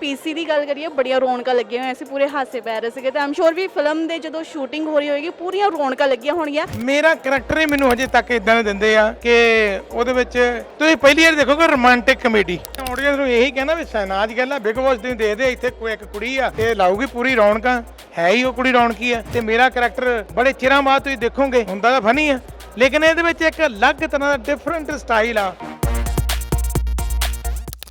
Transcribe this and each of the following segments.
ਪੀਸੀ ਦੀ ਗੱਲ ਕਰੀਏ, ਬੜੀਆਂ ਰੌਣਕਾਂ ਲੱਗੀਆਂ ਹੋਈਆਂ ਸੀ, ਪੂਰੇ ਹਾਸੇ ਪੈ ਰਹੇ ਸੀਗੇ ਤੇ ਆਮ ਸ਼ੋਰ ਵੀ ਫਿਲਮ ਦੇ ਜਦੋਂ ਸ਼ੂਟਿੰਗ ਹੋ ਰਹੀ ਹੋਏਗੀ, ਪੂਰੀਆਂ ਰੌਣਕਾਂ ਲੱਗੀਆਂ ਹੋਣਗੀਆਂ। ਮੇਰਾ ਕਰੈਕਟਰ ਹੀ ਮੈਨੂੰ ਹਜੇ ਤੱਕ ਇਦਾਂ ਦੇ ਦਿੰਦੇ ਆ ਕਿ ਉਹਦੇ ਵਿੱਚ ਤੁਸੀਂ ਪਹਿਲੀ ਵਾਰ ਦੇਖੋਗੇ ਰੋਮਾਂਟਿਕ ਕਮੇਡੀ ਆਡੀਅנס ਨੂੰ ਇਹੀ ਕਹਿੰਦਾ ਵੀ ਸਹਿਨਾਜ ਗੱਲਾਂ ਬਿਗ ਬੌਸ ਦੀ ਦੇਖਦੇ ਇੱਥੇ ਕੋਈ ਇੱਕ ਕੁੜੀ ਆ, ਤੇ ਲਾਊਗੀ ਪੂਰੀ ਰੌਣਕਾਂ, ਹੈ ਹੀ ਉਹ ਕੁੜੀ ਰੌਣਕੀ ਆ। ਤੇ ਮੇਰਾ ਕਰੈਕਟਰ ਬੜੇ ਚਿਰਾਂ ਬਾਅਦ ਤੁਸੀਂ ਦੇਖੋਗੇ, ਹੁੰਦਾ ਤਾਂ ਫਨੀ ਆ, ਲੇਕਿਨ ਇਹਦੇ ਵਿੱਚ ਇੱਕ ਅਲੱਗ ਤਰ੍ਹਾਂ ਦਾ ਡਿਫਰੈਂਟ ਸਟਾਈਲ ਆ।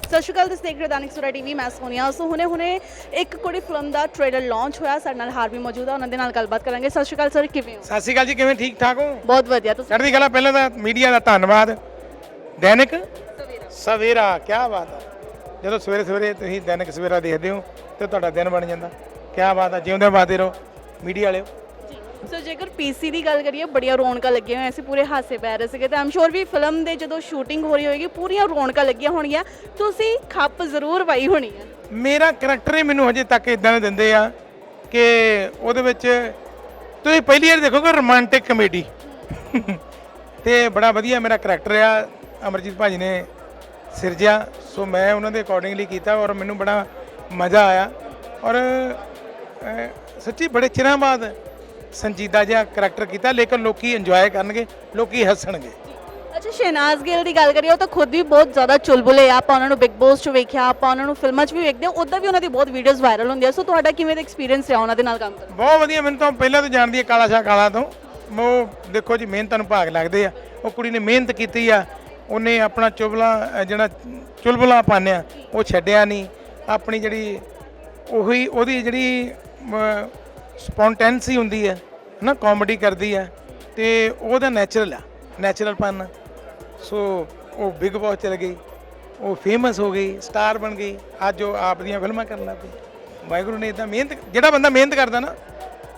ਸਤਿ ਸ਼੍ਰੀ ਅਕਾਲ ਤੁਸੀਂ ਦੇਖ ਰਹੇ ਦਾਨਿਕ ਸੁਰਾ ਟੀਵੀ ਮੈਂ ਸੋਨੀਆ। ਸੋ ਹੁਣੇ ਹੁਣੇ ਇੱਕ ਕੁੜੀ ਫਿਲਮ ਦਾ ਟ੍ਰੇਲਰ ਲਾਂਚ ਹੋਇਆ ਸਾਡੇ ਨਾਲ ਹਾਰ ਵੀ ਮੌਜੂਦ ਆ ਉਹਨਾਂ ਦੇ ਨਾਲ ਗੱਲਬਾਤ ਕਰਾਂਗੇ। ਸਤਿ ਸ਼੍ਰੀ ਅਕਾਲ ਸਰ ਕਿਵੇਂ ਹੋ? ਸਤਿ ਸ਼੍ਰੀ ਅਕਾਲ ਜੀ ਕਿਵੇਂ ਠੀਕ ਠਾਕ ਹੋ? ਬਹੁਤ ਵਧੀਆ ਤੁਸੀਂ? ਚੜ੍ਹਦੀ ਕਲਾ ਪਹਿਲਾਂ ਤਾਂ ਮੀਡੀਆ ਦਾ ਧੰਨਵਾਦ। ਦੈਨਿਕ? ਸਵੇਰਾ। ਕੀ ਬਾਤ ਹੈ ਜਦੋਂ ਸਵੇਰੇ ਸਵੇਰੇ ਤੁਸੀਂ ਦੈਨਿਕ ਸਵੇਰਾ ਦੇਖਦੇ ਹੋ ਤੇ ਤੁਹਾਡਾ ਦਿਨ ਬਣ ਜਾਂਦਾ। ਕੀ ਬਾਤ ਹੈ ਜਿਉਂਦੇ ਵਾਦੇ ਰਹੋ ਮੀਡੀਆ ਵਾਲਿਓ। ਸੋ ਜੇਕਰ ਪੀਸੀ ਦੀ ਗੱਲ ਕਰੀਏ, ਬੜੀਆਂ ਰੌਣਕਾਂ ਲੱਗੀਆਂ ਹੋਈਆਂ ਸੀ, ਪੂਰੇ ਹਾਸੇ ਪੈ ਰਹੇ ਸੀਗੇ ਤਾਂ ਆਮ ਸ਼ੋਰ ਵੀ ਫਿਲਮ ਦੇ ਜਦੋਂ ਸ਼ੂਟਿੰਗ ਹੋ ਰਹੀ ਹੋਏਗੀ, ਪੂਰੀਆਂ ਰੌਣਕਾਂ ਲੱਗੀਆਂ ਹੋਣਗੀਆਂ ਤੁਸੀਂ ਖੱਪ ਜ਼ਰੂਰ ਪਾਈ ਹੋਣੀ ਹੈ ਮੇਰਾ ਕਰੈਕਟਰ ਹੀ ਮੈਨੂੰ ਹਜੇ ਤੱਕ ਇਦਾਂ ਦੇ ਦਿੰਦੇ ਆ ਕਿ ਉਹਦੇ ਵਿੱਚ ਤੁਸੀਂ ਪਹਿਲੀ ਵਾਰ ਦੇਖੋਗੇ ਰੋਮਾਂਟਿਕ ਕਮੇਡੀ ਤੇ ਬੜਾ ਵਧੀਆ ਮੇਰਾ ਕਰੈਕਟਰ ਆ, ਅਮਰਜੀਤ ਭਾਜੀ ਨੇ ਸਿਰਜਿਆ ਸੋ ਮੈਂ ਉਹਨਾਂ ਦੇ ਅਕੋਰਡਿੰਗਲੀ ਕੀਤਾ ਔਰ ਮੈਨੂੰ ਬੜਾ ਮਜ਼ਾ ਆਇਆ। ਔਰ ਸੱਚੀ ਬੜੇ ਚਿਰਾਂ ਬਾਅਦ ਸੰਜੀਦਾ ਜਿਹਾ ਕਰੈਕਟਰ ਕੀਤਾ ਲੇਕਿਨ ਲੋਕੀ ਇੰਜੋਏ ਕਰਨਗੇ ਲੋਕੀ ਹੱਸਣਗੇ। ਅੱਛਾ ਸ਼ਹਿਨਾਜ਼ ਗਿੱਲ ਦੀ ਗੱਲ ਕਰੀਏ ਉਹ ਤਾਂ ਖੁਦ ਵੀ ਬਹੁਤ ਜ਼ਿਆਦਾ ਚੁਲਬੁਲੇ ਆ। ਆਪਾਂ ਉਹਨਾਂ ਨੂੰ ਬਿਗ ਬੌਸ 'ਚ ਵੇਖਿਆ ਆਪਾਂ ਉਹਨਾਂ ਨੂੰ ਫਿਲਮਾਂ 'ਚ ਵੀ ਵੇਖਦੇ ਹਾਂ ਉੱਦਾਂ ਵੀ ਉਹਨਾਂ ਦੀ ਬਹੁਤ ਵੀਡੀਓਜ਼ ਵਾਇਰਲ ਹੁੰਦੀਆਂ। ਸੋ ਤੁਹਾਡਾ ਕਿਵੇਂ ਦਾ ਐਕਸਪੀਰੀਅੰਸ ਰਿਹਾ ਉਹਨਾਂ ਦੇ ਨਾਲ ਕੰਮ ਕਰਨ? ਬਹੁਤ ਵਧੀਆ ਮੈਨੂੰ ਤਾਂ ਪਹਿਲਾਂ ਤੋਂ ਜਾਣਦੀ ਹੈ ਕਾਲਾ ਸ਼ਾਹ ਕਾਲਾ ਤੋਂ। ਉਹ ਦੇਖੋ ਜੀ ਮਿਹਨਤਾਂ ਨੂੰ ਭਾਗ ਲੱਗਦੇ ਆ। ਉਹ ਕੁੜੀ ਨੇ ਮਿਹਨਤ ਕੀਤੀ ਆ। ਉਹਨੇ ਆਪਣਾ ਚੁਬਲਾ ਜਿਹੜਾ ਚੁਲਬੁਲਾ ਪਾਨਿਆ ਉਹ ਛੱਡਿਆ ਨਹੀਂ। ਆਪਣੀ ਜਿਹੜੀ ਉਹੀ ਉਹਦੀ ਜਿਹੜੀ ਸਪੌਂਟੈਂਸੀ ਹੁੰਦੀ ਹੈ ਨਾ ਕਾਮੇਡੀ ਕਰਦੀ ਆ ਤੇ ਉਹਦਾ ਨੈਚੁਰਲ ਆ ਨੈਚੁਰਲ ਪਨ ਸੋ ਉਹ ਬਿਗ ਬੌਸ ਚਲ ਗਈ, ਉਹ ਫੇਮਸ ਹੋ ਗਈ ਸਟਾਰ ਬਣ ਗਈ, ਅੱਜ ਉਹ ਆਪ ਦੀਆਂ ਫਿਲਮਾਂ ਕਰਨ ਲੱਗ ਪਈ। ਵਾਹਿਗੁਰੂ ਨੇ ਇਦਾਂ ਮਿਹਨਤ, ਜਿਹੜਾ ਬੰਦਾ ਮਿਹਨਤ ਕਰਦਾ ਨਾ,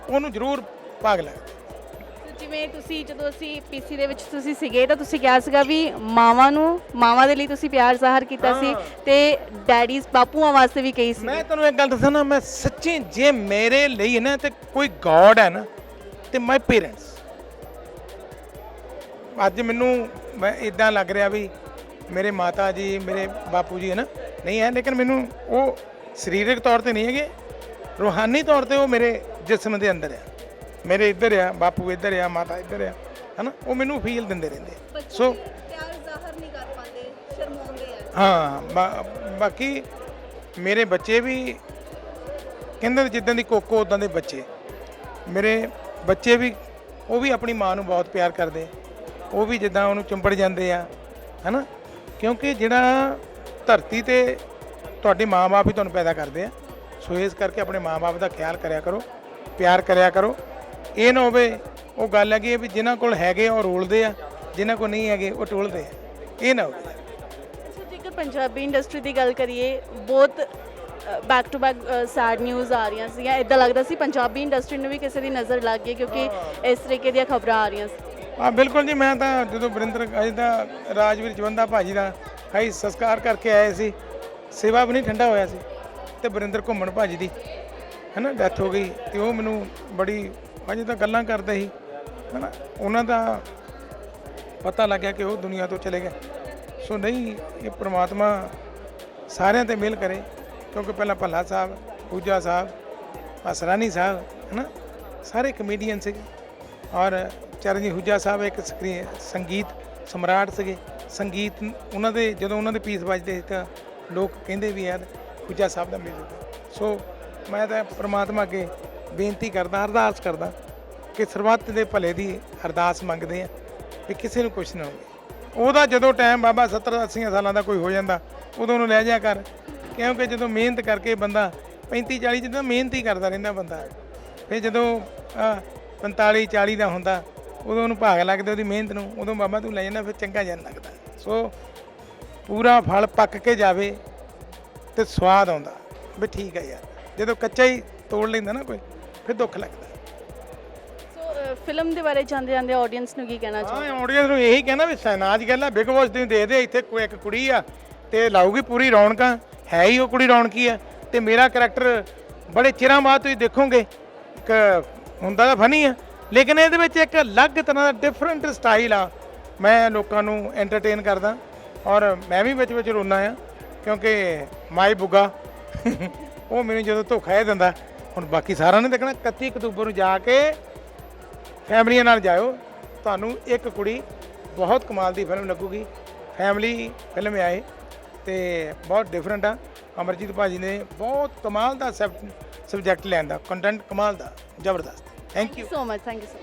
ਉਹਨੂੰ ਜ਼ਰੂਰ ਭਾਗ ਲੱਗਦਾ ਜਿਵੇਂ ਤੁਸੀਂ ਜਦੋਂ ਅਸੀਂ ਪੀਸੀ ਦੇ ਵਿੱਚ ਤੁਸੀਂ ਸੀਗੇ ਤਾਂ ਤੁਸੀਂ ਕਿਹਾ ਸੀਗਾ ਵੀ ਮਾਵਾਂ ਨੂੰ ਮਾਵਾਂ ਦੇ ਲਈ ਤੁਸੀਂ ਪਿਆਰ ਜ਼ਾਹਰ ਕੀਤਾ ਸੀ ਤੇ ਡੈਡੀਜ਼ ਬਾਪੂਆਂ ਵਾਸਤੇ ਵੀ ਕਹੀ ਸੀ। ਮੈਂ ਤੁਹਾਨੂੰ ਇੱਕ ਗੱਲ ਦੱਸਾਂ ਨਾ ਮੈਂ ਸੱਚੀ ਜੇ ਮੇਰੇ ਲਈ ਨਾ ਤੇ ਕੋਈ ਗੋਡ ਹੈ ਨਾ ਤੇ ਮਾਈ ਪੇਰੈਂਟਸ ਅੱਜ ਮੈਨੂੰ ਮੈਂ ਇਦਾਂ ਲੱਗ ਰਿਹਾ ਵੀ ਮੇਰੇ ਮਾਤਾ ਜੀ ਮੇਰੇ ਬਾਪੂ ਜੀ ਹੈ ਨਾ ਨਹੀਂ ਹੈ ਲੇਕਿਨ ਮੈਨੂੰ ਉਹ ਸਰੀਰਕ ਤੌਰ ਤੇ ਨਹੀਂ ਹੈਗੇ ਰੂਹਾਨੀ ਤੌਰ ਤੇ ਉਹ ਮੇਰੇ ਜਿਸਮ ਦੇ ਅੰਦਰ ਆ ਮੇਰੇ ਇੱਧਰ ਆ ਬਾਪੂ ਇੱਧਰ ਆ ਮਾਤਾ ਇੱਧਰ ਆ ਹਨਾ? ਉਹ ਮੈਨੂੰ ਫੀਲ ਦਿੰਦੇ ਰਹਿੰਦੇ। ਸੋ ਪਿਆਰ ਜ਼ਾਹਰ ਨਹੀਂ ਕਰ ਪਾਉਂਦੇ ਸ਼ਰਮਾਉਂਦੇ ਆ। ਹਾਂ ਬਾਕੀ ਮੇਰੇ ਬੱਚੇ ਵੀ ਕਹਿੰਦੇ ਜਿੱਦਾਂ ਦੀ ਕੋਕੋ ਉਦਾਂ ਦੇ ਬੱਚੇ। ਮੇਰੇ ਬੱਚੇ ਵੀ ਉਹ ਵੀ ਆਪਣੀ ਮਾਂ ਨੂੰ ਬਹੁਤ ਪਿਆਰ ਕਰਦੇ। ਉਹ ਵੀ ਜਿੱਦਾਂ ਉਹਨੂੰ ਚੁੰਬੜ ਜਾਂਦੇ ਆ ਹਨਾ? ਕਿਉਂਕਿ ਜਿਹੜਾ ਧਰਤੀ ਤੇ ਤੁਹਾਡੇ ਮਾਂ-ਬਾਪ ਹੀ ਤੁਹਾਨੂੰ ਪੈਦਾ ਕਰਦੇ ਆ। ਸੋ ਇਸ ਕਰਕੇ ਆਪਣੇ ਮਾਂ-ਬਾਪ ਦਾ ਖਿਆਲ ਕਰਿਆ ਕਰੋ ਪਿਆਰ ਕਰਿਆ ਕਰੋ। ਇਹ ਨਾ ਹੋਵੇ ਉਹ ਗੱਲ ਹੈਗੀ ਹੈ ਵੀ ਜਿਨ੍ਹਾਂ ਕੋਲ ਹੈਗੇ ਉਹ ਰੋਲਦੇ ਆ ਜਿਨ੍ਹਾਂ ਕੋਲ ਨਹੀਂ ਹੈਗੇ ਉਹ ਟੋਲਦੇ ਆ। ਇਹ ਨਾ ਹੋਵੇ। ਸੋ ਜੇਕਰ ਪੰਜਾਬੀ ਇੰਡਸਟਰੀ ਦੀ ਗੱਲ ਕਰੀਏ ਬਹੁਤ back to back sad news ਆ ਰਹੀਆਂ ਸੀਗੀਆਂ। ਇਦਾਂ ਲੱਗਦਾ ਸੀ ਪੰਜਾਬੀ ਇੰਡਸਟਰੀ ਨੂੰ ਵੀ ਕਿਸੇ ਦੀ ਨਜ਼ਰ ਲੱਗ ਗਈ ਕਿਉਂਕਿ ਇਸ ਤਰੀਕੇ ਦੀਆਂ ਖਬਰਾਂ ਆ ਰਹੀਆਂ ਸੀ। ਹਾਂ ਬਿਲਕੁਲ ਜੀ ਮੈਂ ਤਾਂ ਜਦੋਂ ਵਰਿੰਦਰ ਅਜੇ ਤਾਂ ਰਾਜਵੀਰ ਜਵੰਦਾ ਭਾਜੀ ਦਾ ਹਾਈ ਸੰਸਕਾਰ ਕਰਕੇ ਆਏ ਸੀ ਸੇਵਾ ਵੀ ਨਹੀਂ ਠੰਡਾ ਹੋਇਆ ਸੀ ਤੇ ਵਰਿੰਦਰ ਘੁੰਮਣ ਭਾਜੀ ਦੀ ਹੈਨਾ ਡੈਥ ਹੋ ਗਈ ਤੇ ਉਹ ਮੈਨੂੰ ਬੜੀ ਅਜੇ ਤਾਂ ਗੱਲਾਂ ਕਰਦੇ ਸੀ, ਹੈਨਾ? ਉਹਨਾਂ ਦਾ ਪਤਾ ਲੱਗਿਆ ਕਿ ਉਹ ਦੁਨੀਆ ਤੋਂ ਚਲੇ ਗਏ। ਸੋ ਨਹੀਂ, ਇਹ ਪ੍ਰਮਾਤਮਾ ਸਾਰਿਆਂ ਤੇ ਮਿਲ ਕਰੇ, ਕਿਉਂਕਿ ਪਹਿਲਾਂ ਭੱਲਾ ਸਾਹਿਬ, ਪੂਜਾ ਸਾਹਿਬ ਅਸਰਾਨੀ ਸਾਹਿਬ, ਹੈਨਾ? ਸਾਰੇ ਕਮੇਡੀਅਨ ਸੀਗੇ। ਔਰ ਚਰਨਜੀਤ ਹੁਜਾ ਸਾਹਿਬ ਇੱਕ ਸਕਰੀ- ਸੰਗੀਤ ਸਮਰਾਟ ਸੀਗੇ। ਸੰਗੀਤ ਉਹਨਾਂ ਦੇ, ਜਦੋਂ ਉਹਨਾਂ ਦੇ ਪੀਸ ਵੱਜਦੇ ਸੀ ਤਾਂ ਲੋਕ ਕਹਿੰਦੇ ਵੀ ਯਾਰ, ਹੁਜਾ ਸਾਹਿਬ ਦਾ ਮਿਊਜ਼ਿਕ ਸੋ ਮੈਂ ਤਾਂ ਪ੍ਰਮਾਤਮਾ ਅੱਗੇ ਬੇਨਤੀ ਕਰਦਾ ਅਰਦਾਸ ਕਰਦਾ ਕਿ ਸਰਬੱਤ ਦੇ ਭਲੇ ਦੀ ਅਰਦਾਸ ਮੰਗਦੇ ਆ ਵੀ ਕਿਸੇ ਨੂੰ ਕੁਛ ਨਾ ਹੋਵੇ। ਉਹਦਾ ਜਦੋਂ ਟਾਈਮ ਬਾਬਾ 70 80 ਸਾਲਾਂ ਦਾ ਕੋਈ ਹੋ ਜਾਂਦਾ ਉਦੋਂ ਉਹਨੂੰ ਲੈ ਜਾ ਕਰ। ਕਿਉਂਕਿ ਜਦੋਂ ਮਿਹਨਤ ਕਰਕੇ ਬੰਦਾ 35 40 ਜਦੋਂ ਮਿਹਨਤ ਹੀ ਕਰਦਾ ਰਹਿੰਦਾ ਬੰਦਾ। ਫਿਰ ਜਦੋਂ ਆਹ, 45 40 ਦਾ ਹੁੰਦਾ ਉਦੋਂ ਉਹਨੂੰ ਭਾਗ ਲੱਗਦਾ ਉਹਦੀ ਮਿਹਨਤ ਨੂੰ ਉਦੋਂ ਬਾਬਾ ਤੂੰ ਲੈ ਜਾਂਦਾ ਫਿਰ ਚੰਗਾ ਜਨ ਲੱਗਦਾ। ਸੋ ਪੂਰਾ ਫਲ ਪੱਕ ਕੇ ਜਾਵੇ ਤੇ ਸਵਾਦ ਆਉਂਦਾ। ਵੀ ਠੀਕ ਹੈ ਯਾਰ। ਜਦੋਂ ਕੱਚਾ ਹੀ ਤੋੜ ਲੈਂਦਾ ਨਾ ਕੋਈ ਫਿਰ ਦੁੱਖ ਲੱਗਦਾ। ਸੋ ਫਿਲਮ ਦੇ ਬਾਰੇ ਜਾਂਦੇ ਜਾਂਦੇ ਆਡੀਅנס ਨੂੰ ਕੀ ਕਹਿਣਾ ਚਾਹੁੰਦੇ ਹਾਂ ਆਡੀਅנס ਨੂੰ ਇਹੀ ਕਹਿਣਾ ਵੀ ਸਨਾਜ ਗੱਲ ਆ ਬਿਗ ਬੌਸ ਤੁਸੀਂ ਦੇਖਦੇ ਇੱਥੇ ਕੋਈ ਇੱਕ ਕੁੜੀ ਆ ਤੇ ਲਾਊਗੀ ਪੂਰੀ ਰੌਣਕਾਂ ਹੈ ਹੀ ਉਹ ਕੁੜੀ ਰੌਣਕੀ ਆ ਤੇ ਮੇਰਾ ਕੈਰੈਕਟਰ ਬੜੇ ਚਿਰਾਂ ਬਾਅਦ ਤੁਸੀਂ ਦੇਖੋਗੇ ਇੱਕ ਹੁੰਦਾ ਤਾਂ ਫਨੀ ਆ ਲੇਕਿਨ ਇਹਦੇ ਵਿੱਚ ਇੱਕ ਅਲੱਗ ਤਰ੍ਹਾਂ ਦਾ ਡਿਫਰੈਂਟ ਸਟਾਈਲ ਆ ਮੈਂ ਲੋਕਾਂ ਨੂੰ ਐਂਟਰਟੇਨ ਕਰਦਾ ਔਰ ਮੈਂ ਵੀ ਵਿੱਚ ਵਿੱਚ ਰੋਣਾ ਆ ਕਿਉਂਕਿ ਮਾਈ ਬੁੱਗਾ ਉਹ ਮੈਨੂੰ ਜਦੋਂ ਧੋਖਾ ਇਹ ਦਿੰਦਾ ਹੁਣ ਬਾਕੀ ਸਾਰਿਆਂ ਨੇ ਦੇਖਣਾ 31 ਅਕਤੂਬਰ ਨੂੰ ਜਾ ਕੇ ਫੈਮਲੀਆਂ ਨਾਲ ਜਾਇਓ। ਤੁਹਾਨੂੰ ਇੱਕ ਕੁੜੀ ਬਹੁਤ ਕਮਾਲ ਦੀ ਫਿਲਮ ਲੱਗੂਗੀ। ਫੈਮਿਲੀ ਫਿਲਮ ਆਏ ਇਹ ਤੇ ਬਹੁਤ ਡਿਫਰੈਂਟ ਆ। ਅਮਰਜੀਤ ਭਾਜੀ ਨੇ ਬਹੁਤ ਕਮਾਲ ਦਾ ਸਬਜੈਕਟ ਲੈਂਦਾ ਕੰਟੈਂਟ ਕਮਾਲ ਦਾ, ਜ਼ਬਰਦਸਤ। Thank you so much thank you so